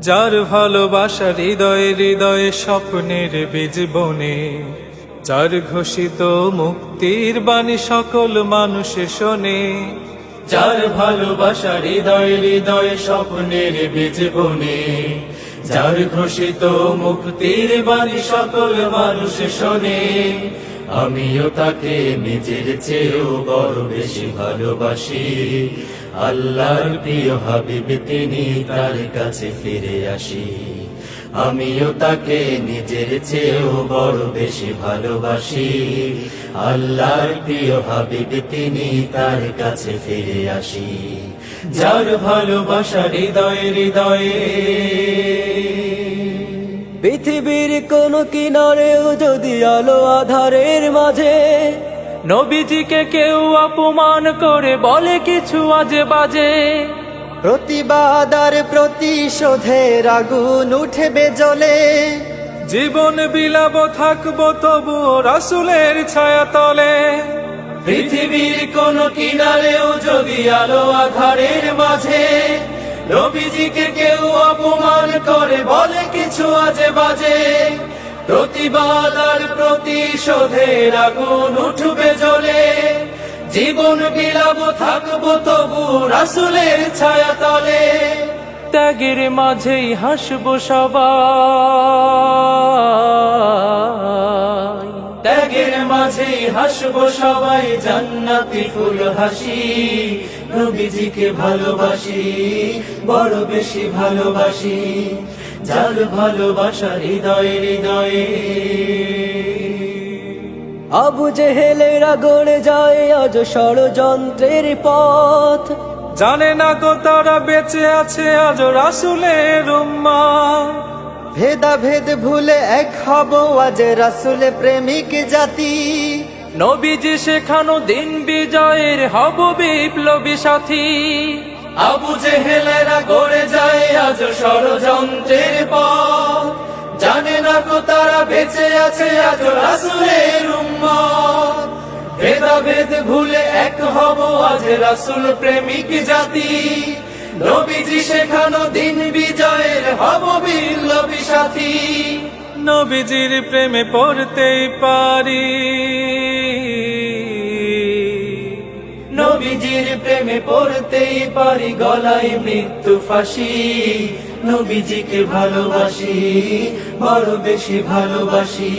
যার ভালোবাসা হৃদয়ে হৃদয়ে স্বপ্নের বীজ বনে, যার ঘোষিত মুক্তির বাণী সকল মানুষে শোনে, যার ভালোবাসা হৃদয়ে হৃদয়ে স্বপ্নের বীজ বনে, যার ঘোষিত মুক্তির বাণী সকল মানুষ শোনে আমিও তাকে নিজের চেয়েও বড় বেশি ভালোবাসি। আল্লাহর প্রিয় হাবিব তিনি তার কাছে ফিরে আসি। আমিও তাকে নিজের চেয়েও বড় বেশি ভালোবাসি। আল্লাহর প্রিয় হাবিব তিনি তার কাছে ফিরে আসি। যার ভালোবাসা হৃদয়ে হৃদয়ে পৃথিবীর কোন কিনারেও যদি আলো আধারের মাঝে নবীজিকে কেউ অপমান করে বলে কিছু আজে বাজে। প্রতিবাদ আর প্রতিশোধের আগুন উঠবে জলে। জীবন বিলাব থাকব তবু রাসুলের ছায়া তলে পৃথিবীর কোন কিনারেও যদি আলো আধারের মাঝে নবীজিকে কেউ অপমান করে, বলে কিছু আজে বাজে। প্রতিবাদ আর প্রতিশোধের আগুন উঠবে জ্বলে। জীবন বিলাব, থাকব তবু রাসুলের ছায়া তলে। ত্যাগের মাঝেই হাসবো সবাই। মাঝেই হাসবো সবাই, জান্নাতি ফুল হাসি। নবীজিকে ভালোবাসি, বড় বেশি ভালোবাসি। যার ভালোবাসা হৃদয়ে হৃদয়ে। আবু জেহেলেরা গড়ে যায় আজ ষড়যন্ত্রের পথ। জানে না গো তারা বেঁচে আছে আজ রাসুলের উম্মা ভেদাভেদ ভুলে এক হব আজ রাসুল প্রেমিক জাতি। নবীজি শেখানো দিন বিজয়ের হব বিপ্লবী সাথী। আবু জেহেলেরা গড়ে যায় আজ ষড়যন্ত্রের পথ। জানে না গো তারা বেঁচে আছে আজ রাসুলের উম্মত। ভেদাভেদ ভুলে এক হব আজ রাসুল প্রেমিক জাতি। নবীজি শেখানো দিন বিজয়ের হব বিপ্লবী সাথী। নবীজির প্রেমে পড়তেই পারি। নবীজির প্রেমে পড়তেই পারি গলায় মৃত্যু ফাঁসি। নবীজিকে ভালোবাসি বড় বেশি ভালোবাসি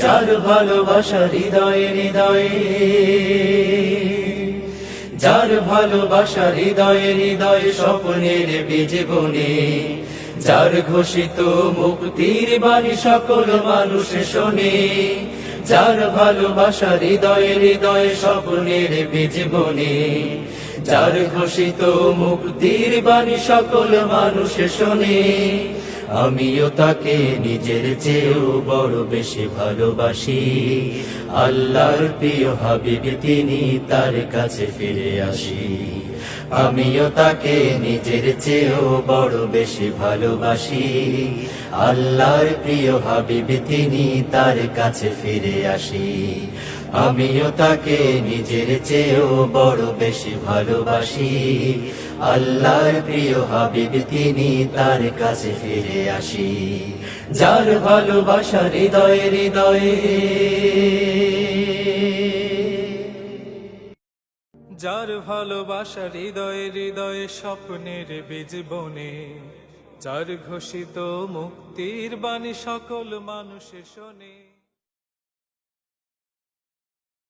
যার ভালোবাসা হৃদয়ে হৃদয়ে। যার ভালোবাসা হৃদয়ে হৃদয়ে স্বপ্নের বীজ বনে যার ঘোষিত মুক্তির বাণী সকল মানুষ শোনে, যার ভালোবাসা হৃদয়ে হৃদয়ে স্বপ্নের বীজ বনে যার ঘোষিত মুক্তির বাণী সকল মানুষ শোনে আমিও তাকে নিজের চেয়েও বড় বেশি ভালোবাসি। আল্লাহর প্রিয় হাবিব, তিনি তার কাছে ফিরে আসি। আমিও তাকে নিজের চেয়েও বড় বেশি ভালোবাসি। আল্লাহর প্রিয় হাবিব তিনি তার কাছে ফিরে আসি। আমিও তাকে নিজের চেয়েও বড় বেশি ভালোবাসি। আল্লাহর প্রিয় হাবিব তিনি তার কাছে ফিরে আসি। যার ভালোবাসা হৃদয়ে হৃদয়ে যার ভালোবাসা হৃদয়ে হৃদয়ে স্বপ্নের বীজ বনে যার ঘোষিত মুক্তির বাণী সকল মানুষে শোনে।